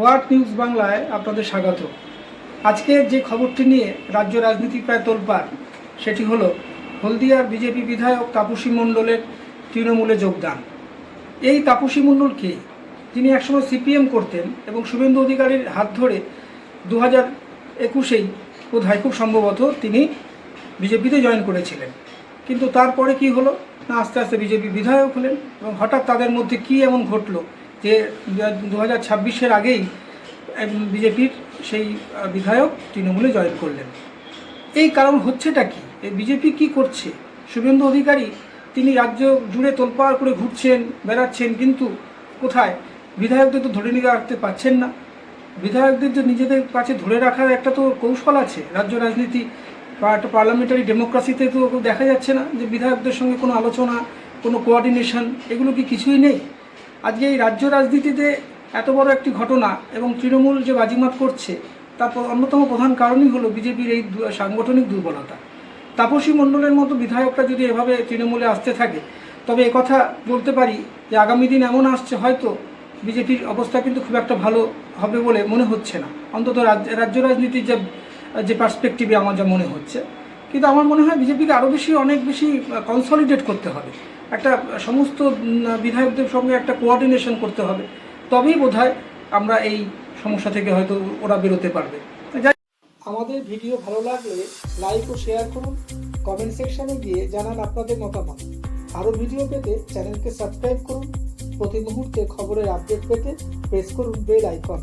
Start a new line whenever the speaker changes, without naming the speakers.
What news বাংলায় আপনাদের স্বাগত। আজকে যে খবরটি নিয়ে রাজ্য রাজনীতি প্রায় তোলপাড়, সেটি হলো হলদিয়ার বিজেপি বিধায়ক তাপসী মণ্ডলের তৃণমূলে যোগদান। এই তাপসী মণ্ডল কে? তিনি একসময় সিপিএম করতেন এবং শুভেন্দু অধিকারীর হাত ধরে দু হাজার একুশেই বোধহয় খুব সম্ভবত তিনি বিজেপিতে জয়েন করেছিলেন। কিন্তু তারপরে কি হলো? না, আস্তে আস্তে বিজেপি বিধায়ক হলেন এবং হঠাৎ তাদের মধ্যে কি এমন ঘটলো? যে দু হাজার ছাব্বিশের আগেই বিজেপির সেই বিধায়ক তৃণমূলে জয়েন করলেন। এই কারণ হচ্ছেটা কি? এই বিজেপি কি করছে? শুভেন্দু অধিকারী, তিনি রাজ্য জুড়ে তোলপাড় করে ঘুরছেন, বেড়াচ্ছেন, কিন্তু কোথায়? বিধায়কদের তো ধরে নিয়ে রাখতে পারছেন না। বিধায়কদের যে নিজেদের কাছে ধরে রাখার একটা তো কৌশল আছে। রাজ্য রাজনীতি বা একটা পার্লামেন্টারি ডেমোক্রাসিতে তো দেখা যাচ্ছে না যে বিধায়কদের সঙ্গে কোনো আলোচনা, কোনো কোঅর্ডিনেশন, এগুলো কি কিছুই নেই? আজকে এই রাজ্য রাজনীতিতে এত বড় একটি ঘটনা এবং তৃণমূল যে বাজিমাত করছে তার অন্যতম প্রধান কারণই হলো বিজেপির এই সাংগঠনিক দুর্বলতা। তাপসী মণ্ডলের মতো বিধায়করা যদি এভাবে তৃণমূলে আসতে থাকে, তবে কথা বলতে পারি যে আগামী দিন এমন আসছে হয়তো বিজেপির অবস্থা কিন্তু খুব একটা ভালো হবে বলে মনে হচ্ছে না। অন্তত রাজ্য রাজনীতির যে যে পার্সপেক্টিভে আমার যা মনে হচ্ছে। কিন্তু আমার মনে হয় বিজেপিকে আরও বেশি, অনেক বেশি কনসলিডেট করতে হবে। একটা সমস্ত বিধায়কদের সঙ্গে একটা কোঅর্ডিনেশন করতে হবে। তবেই বোধহয় আমরা এই সমস্যা থেকে হয়তো ওরা বেরোতে পারবে। আমাদের ভিডিও ভালো লাগলে লাইক ও শেয়ার করুন কমেন্ট সেকশনে গিয়ে জানান আপনাদের মতামত। আরও ভিডিও পেতে চ্যানেলকে সাবস্ক্রাইব করুন। প্রতি মুহূর্তে খবরের আপডেট পেতে প্রেস করুন বেল আইকন